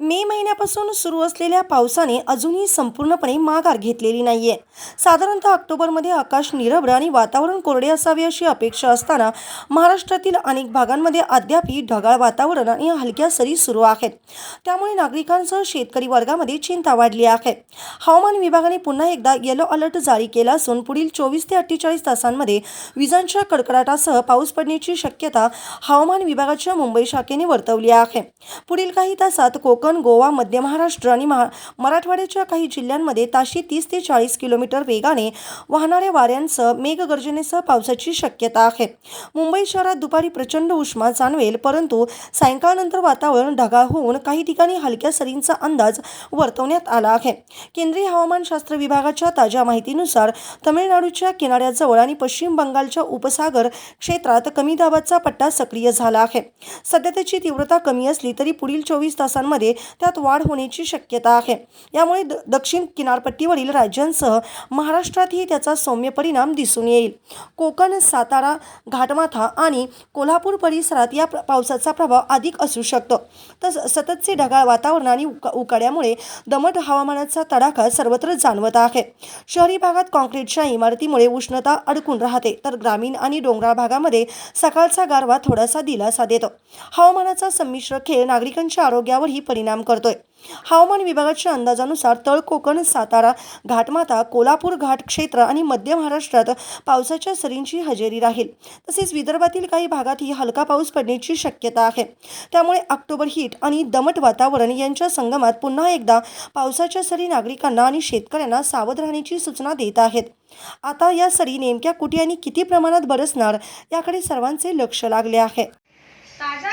मे महिन्यापासून सुरू असलेल्या पावसाने अजूनही संपूर्णपणे माघार घेतलेली नाहीये. साधारणतः ऑक्टोबरमध्ये आकाश निरभ्र आणि वातावरण कोरडे असावे अशी अपेक्षा असताना महाराष्ट्रातील अनेक भागांमध्ये अद्यापही ढगाळ वातावरण आणि हलक्या सरी सुरू आहेत. त्यामुळे नागरिकांसह शेतकरी वर्गामध्ये चिंता वाढली आहे. हवामान विभागाने पुन्हा एकदा येलो अलर्ट जारी केला असून पुढील चोवीस ते अठ्ठेचाळीस तासांमध्ये विजांच्या कडकडाटासह पाऊस पडण्याची शक्यता हवामान विभागाच्या मुंबई शाखेने वर्तवली आहे. पुढील काही तासात कोकण गोवा मध्य महाराष्ट्र आणि महा मराठवाड्याच्या काही जिल्ह्यांमध्ये ताशी तीस ते चाळीस किलोमीटर वेगाने वाहणाऱ्या वाऱ्यांसह मेघगर्जनेसह पावसाची शक्यता आहे. मुंबई शहरात दुपारी प्रचंड उष्मा जाणवेल परंतु सायंकाळनंतर वातावरण ढगाळ होऊन काही ठिकाणी हलक्या सरींचा अंदाज वर्तवण्यात आला आहे. केंद्रीय हवामानशास्त्र विभागाच्या ताज्या माहितीनुसार तमिळनाडूच्या किनाऱ्याजवळ आणि पश्चिम बंगालच्या उपसागर क्षेत्रात कमी दाबाचा पट्टा सक्रिय झाला आहे. सध्या त्याची तीव्रता कमी असली तरी पुढील चोवीस तासांमध्ये त्यात वाढ होण्याची शक्यता आहे. यामुळे द- दक्षिण किनारपट्टीवरील राज्यांसह महाराष्ट्रातही त्याचा सौम्य परिणाम दिसून येईल. कोकण सातारा घाटमाथा आणि कोल्हापूर परिसरात या पावसाचा प्रभाव अधिक असू शकतो. तर सततचे ढगाळ वातावरण आणि उका उकाड्यामुळे दमट हवामानाचा तडाखा सर्वत्र जाणवत आहे. शहरी भागात काँक्रीटच्या इमारतीमुळे उष्णता अडकून राहते तर ग्रामीण आणि डोंगराळ भागामध्ये सकाळचा गारवा थोडासा दिलासा देतो. हवामानाचा संमिश्र खेळ नागरिकांच्या आरोग्यावरही परिणाम करतोय. हवामान विभागाच्या अंदाजानुसार तळ कोकण सातारा घाटमाता कोल्हापूर घाट क्षेत्र आणि मध्य महाराष्ट्रात पावसाच्या सरींची हजेरी राहील. तसेच विदर्भातील काही भागातही हलका पाऊस पडण्याची शक्यता आहे. त्यामुळे ऑक्टोबर हीट आणि दमट वातावरण यांच्या संगमात पुन्हा एकदा पावसाच्या सरी नागरिकांना आणि शेतकऱ्यांना सावध राहण्याची सूचना देत आहेत. आता या सरी नेमक्या कुठे आणि किती प्रमाणात बरसणार याकडे सर्वांचे लक्ष लागले आहे. ताज्या